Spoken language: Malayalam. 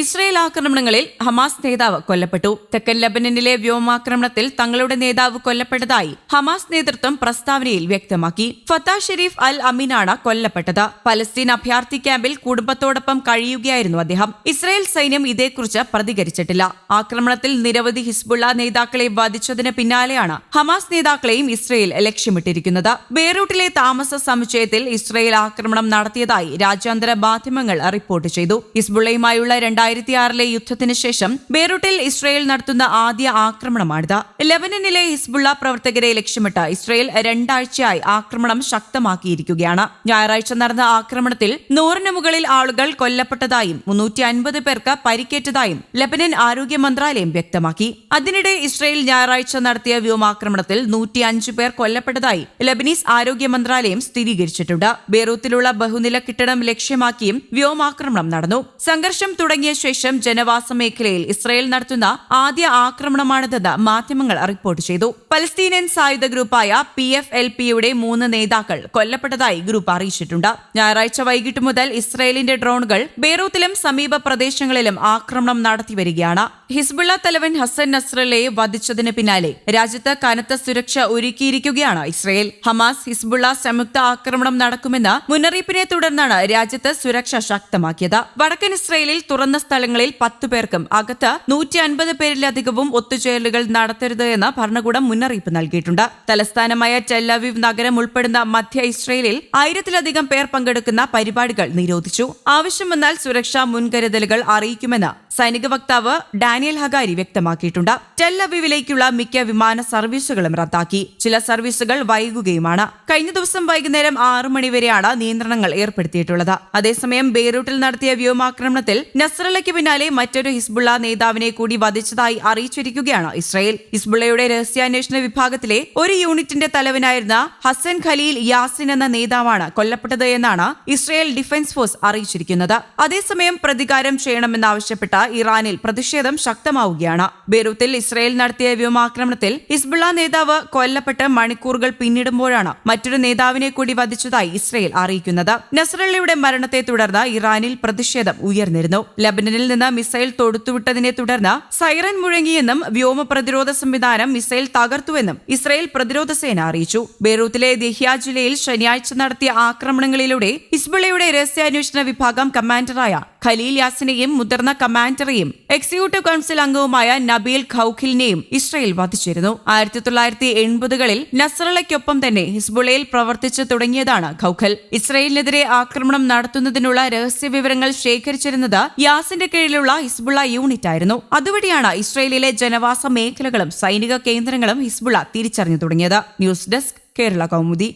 ഇസ്രയേൽ ആക്രമണങ്ങളിൽ ഹമാസ് നേതാവ് കൊല്ലപ്പെട്ടു. തെക്കൻ ലബനനിലെ വ്യോമാക്രമണത്തിൽ തങ്ങളുടെ നേതാവ് കൊല്ലപ്പെട്ടതായി ഹമാസ് നേതൃത്വം പ്രസ്താവനയിൽ വ്യക്തമാക്കി. ഫത്താ ഷെരീഫ് അൽ അമീനാണ് കൊല്ലപ്പെട്ടത്. പലസ്തീൻ അഭയാർത്ഥി ക്യാമ്പിൽ കുടുംബത്തോടൊപ്പം കഴിയുകയായിരുന്നു അദ്ദേഹം. ഇസ്രയേൽ സൈന്യം ഇതേക്കുറിച്ച് പ്രതികരിച്ചിട്ടില്ല. ആക്രമണത്തിൽ നിരവധി ഹിസ്ബുള്ള നേതാക്കളെ വധിച്ചതിന് പിന്നാലെയാണ് ഹമാസ് നേതാക്കളെയും ഇസ്രയേൽ ലക്ഷ്യമിട്ടിരിക്കുന്നത്. ബെയ്റൂട്ടിലെ താമസ സമുച്ചയത്തിൽ ഇസ്രയേൽ ആക്രമണം നടത്തിയതായി രാജ്യാന്തര മാധ്യമങ്ങൾ റിപ്പോർട്ട് ചെയ്തു. ഹിസ്ബുള്ളയുമായുള്ള രണ്ടായിരത്തി ആറിലെ യുദ്ധത്തിന് ശേഷം ബെയ്റൂട്ടിൽ ഇസ്രയേൽ നടത്തുന്ന ആദ്യ ആക്രമണമാണിത്. ലെബനനിലെ ഹിസ്ബുള്ള പ്രവർത്തകരെ ലക്ഷ്യമിട്ട് ഇസ്രയേൽ രണ്ടാഴ്ചയായി ആക്രമണം ശക്തമാക്കിയിരിക്കുകയാണ്. ഞായറാഴ്ച നടന്ന ആക്രമണത്തിൽ നൂറിന് മുകളിൽ ആളുകൾ കൊല്ലപ്പെട്ടതായും മുന്നൂറ്റി അൻപത് പേർക്ക് പരിക്കേറ്റതായും ലെബനൻ ആരോഗ്യ മന്ത്രാലയം വ്യക്തമാക്കി. അതിനിടെ ഇസ്രയേൽ ഞായറാഴ്ച നടത്തിയ വ്യോമാക്രമണത്തിൽ നൂറ്റി അഞ്ച് പേർ കൊല്ലപ്പെട്ടതായി ലെബനീസ് ആരോഗ്യ മന്ത്രാലയം സ്ഥിരീകരിച്ചിട്ടുണ്ട്. ബെയ്റൂത്തിലുള്ള ബഹുനില കെട്ടിടം ലക്ഷ്യമാക്കിയും വ്യോമാക്രമണം നടന്നു. സംഘർഷം തുടങ്ങിയ ശേഷം ജനവാസ മേഖലയിൽ ഇസ്രയേൽ നടത്തുന്ന ആദ്യ ആക്രമണമാണിതെന്ന് മാധ്യമങ്ങൾ റിപ്പോർട്ട് ചെയ്തു. പലസ്തീനിയൻ സായുധ ഗ്രൂപ്പായ പി എഫ് എൽ പിയുടെ മൂന്ന് നേതാക്കൾ കൊല്ലപ്പെട്ടതായി ഗ്രൂപ്പ് അറിയിച്ചിട്ടുണ്ട്. ഞായറാഴ്ച വൈകിട്ട് മുതൽ ഇസ്രയേലിന്റെ ഡ്രോണുകൾ ബെയ്റൂത്തിലും സമീപ പ്രദേശങ്ങളിലും ആക്രമണം നടത്തിവരികയാണ്. ഹിസ്ബുള്ള തലവൻ ഹസൻ നസ്രല്ലയെ വധിച്ചതിന് പിന്നാലെ രാജ്യത്ത് കനത്ത സുരക്ഷ ഒരുക്കിയിരിക്കുകയാണ് ഇസ്രയേൽ. ഹമാസ് ഹിസ്ബുള്ള സംയുക്ത ആക്രമണം നടക്കുമെന്ന മുന്നറിയിപ്പിനെ തുടർന്നാണ് രാജ്യത്ത് സുരക്ഷ ശക്തമാക്കിയത്. വടക്കൻ ഇസ്രയേലിൽ തുറന്ന സ്ഥലങ്ങളിൽ പത്തു പേർക്കും അകത്ത് നൂറ്റി അൻപത് പേരിലധികവും ഒത്തുചേരലുകൾ നടത്തരുത് എന്ന് ഭരണകൂടം മുന്നറിയിപ്പ് നൽകിയിട്ടുണ്ട്. തലസ്ഥാനമായ ടെല്ലവീവ് നഗരം ഉൾപ്പെടുന്ന മധ്യ ഇസ്രയേലിൽ ആയിരത്തിലധികം പേർ പങ്കെടുക്കുന്ന പരിപാടികൾ നിരോധിച്ചു. ആവശ്യം വന്നാൽ സുരക്ഷാ മുൻകരുതലുകൾ അറിയിക്കുമെന്ന് സൈനിക വക്താവ് ഡാനിയൽ ഹഗാരി വ്യക്തമാക്കിയിട്ടുണ്ട്. ടെല്ലവിവിലേക്കുള്ള മിക്ക വിമാന സർവീസുകളും റദ്ദാക്കി. ചില സർവീസുകൾ വൈകുകയുമാണ്. കഴിഞ്ഞ ദിവസം വൈകുന്നേരം ആറു മണിവരെയാണ് നിയന്ത്രണങ്ങൾ ഏർപ്പെടുത്തിയിട്ടുള്ളത്. അതേസമയം ബെയ്റൂട്ടിൽ നടത്തിയ വ്യോമാക്രമണത്തിൽ നസ്രലയ്ക്ക് പിന്നാലെ മറ്റൊരു ഹിസ്ബുള്ള നേതാവിനെ കൂടി വധിച്ചതായി അറിയിച്ചിരിക്കുകയാണ് ഇസ്രയേൽ. ഹിസ്ബുള്ളയുടെ രഹസ്യാന്വേഷണ വിഭാഗത്തിലെ ഒരു യൂണിറ്റിന്റെ തലവനായിരുന്ന ഹസൻ ഖലീൽ യാസിൻ എന്ന നേതാവാണ് കൊല്ലപ്പെട്ടത് എന്നാണ് ഇസ്രയേൽ ഡിഫൻസ് ഫോഴ്സ് അറിയിച്ചിരിക്കുന്നത്. അതേസമയം പ്രതികാരം ചെയ്യണമെന്നാവശ്യപ്പെട്ട ഇറാനിൽ പ്രതിഷേധം ശക്തമാവുകയാണ്. ബെയ്റൂത്തിൽ ഇസ്രായേൽ നടത്തിയ വ്യോമാക്രമണത്തിൽ ഹിസ്ബുള്ള നേതാവ് കൊല്ലപ്പെട്ട് മണിക്കൂറുകൾ പിന്നിടുമ്പോഴാണ് മറ്റൊരു നേതാവിനെ കൂടി വധിച്ചതായി ഇസ്രായേൽ അറിയിക്കുന്നത്. നസ്രള്ളയുടെ മരണത്തെ തുടർന്ന് ഇറാനിൽ പ്രതിഷേധം ഉയർന്നിരുന്നു. ലബനനിൽ നിന്ന് മിസൈൽ തൊടുത്തുവിട്ടതിനെ തുടർന്ന് സൈറൻ മുഴങ്ങിയെന്നും വ്യോമ പ്രതിരോധ സംവിധാനം മിസൈൽ തകർത്തുവെന്നും ഇസ്രായേൽ പ്രതിരോധ സേന അറിയിച്ചു. ബെയ്റൂത്തിലെ ദഹിയ ജില്ലയിൽ ശനിയാഴ്ച നടത്തിയ ആക്രമണങ്ങളിലൂടെ ഹിസ്ബുള്ളയുടെ രഹസ്യാന്വേഷണ വിഭാഗം കമാൻഡറായ ഖലീൽ യാസിനെയും മുതിർന്ന കമാൻഡറെയും എക്സിക്യൂട്ടീവ് കൌൺസിൽ അംഗവുമായ നബീൽ ഖൌഖിലിനെയും ഇസ്രയേൽ വധിച്ചിരുന്നു. ആയിരത്തി തൊള്ളായിരത്തി എൺപതുകളിൽ നസ്രളയ്ക്കൊപ്പം തന്നെ ഹിസ്ബുളയിൽ പ്രവർത്തിച്ചു തുടങ്ങിയതാണ് ഖൌഖൽ. ഇസ്രയേലിനെതിരെ ആക്രമണം നടത്തുന്നതിനുള്ള രഹസ്യ വിവരങ്ങൾ ശേഖരിച്ചിരുന്നത് യാസിന്റെ കീഴിലുള്ള ഹിസ്ബുള യൂണിറ്റ് ആയിരുന്നു അതുവഴിയാണ് ഇസ്രയേലിലെ ജനവാസ മേഖലകളും സൈനിക കേന്ദ്രങ്ങളും ഹിസ്ബുള തിരിച്ചറിഞ്ഞു തുടങ്ങിയത്. News desk Kerala Kaumudi.